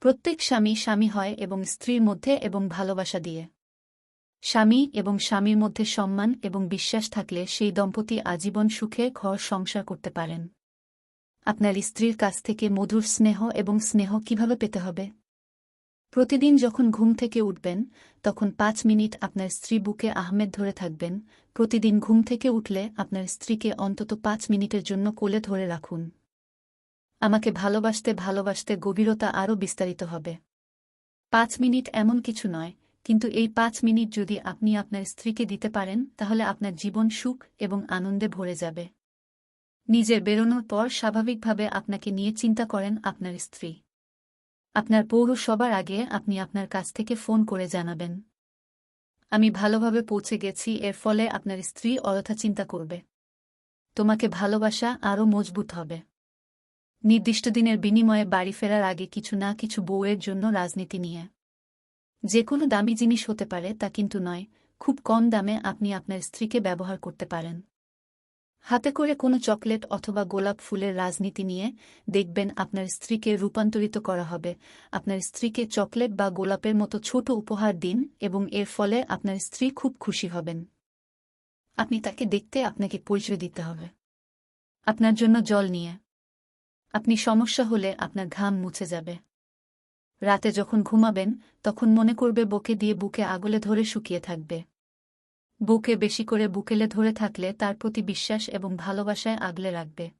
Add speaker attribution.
Speaker 1: প্রত্যেক স্বামী স্বামী হয় এবং স্ত্রীর মধ্যে এবং ভালোবাসা দিয়ে। স্বামী এবং স্বামীর মধ্যে সম্মান এবং বিশ্বাস থাকলে সেই দম্পতি আজীবন সুখে ঘর সংসার করতে পারেন। আপনার স্ত্রীর কাছ থেকে মধুর স্নেহ এবং স্নেহ কীভাবে পেতে হবে? প্রতিদিন যখন ঘুম থেকে উঠবেন, তখন পাঁচ মিনিট আপনার স্ত্রী বুকে আহমেদ ধরে থাকবেন। প্রতিদিন ঘুম থেকে উঠলে আপনার স্ত্রীকে অন্তত পাঁচ মিনিটের জন্য কোলে ধরে রাখুন। আমাকে ভালোবাসতে ভালোবাসতে গভীরতা আরও বিস্তারিত হবে। পাঁচ মিনিট এমন কিছু নয়, কিন্তু এই পাঁচ মিনিট যদি আপনি আপনার স্ত্রীকে দিতে পারেন, তাহলে আপনার জীবন সুখ এবং আনন্দে ভরে যাবে। নিজের বেরোনোর পর স্বাভাবিকভাবে আপনাকে নিয়ে চিন্তা করেন আপনার স্ত্রী। আপনার পৌর সবার আগে আপনি আপনার কাছ থেকে ফোন করে জানাবেন। আমি ভালোভাবে পৌঁছে গেছি, এর ফলে আপনার স্ত্রী অযথা চিন্তা করবে। তোমাকে ভালোবাসা আরও মজবুত হবে। নির্দিষ্ট দিনের বিনিময়ে বাড়ি ফেরার আগে কিছু না কিছু বউয়ের জন্য রাজনীতি নিয়ে। যে কোনো দামি জিনিস হতে পারে, তা কিন্তু নয়। খুব কম দামে আপনি আপনার স্ত্রীকে ব্যবহার করতে পারেন। হাতে করে কোনো চকলেট অথবা গোলাপ ফুলের রাজনীতি নিয়ে দেখবেন আপনার স্ত্রীকে রূপান্তরিত করা হবে। আপনার স্ত্রীকে চকলেট বা গোলাপের মতো ছোট উপহার দিন এবং এর ফলে আপনার স্ত্রী খুব খুশি হবেন। আপনি তাকে দেখতে আপনাকে পরিচয় দিতে হবে। আপনার জন্য জল নিয়ে। আপনি সমস্যা হলে আপনার ঘাম মুছে যাবে। রাতে যখন ঘুমাবেন, তখন মনে করবে বকে দিয়ে বুকে আগলে ধরে শুকিয়ে থাকবে। বুকে বেশি করে বুকেলে ধরে থাকলে তার প্রতি বিশ্বাস এবং ভালোবাসায় আগলে রাখবে।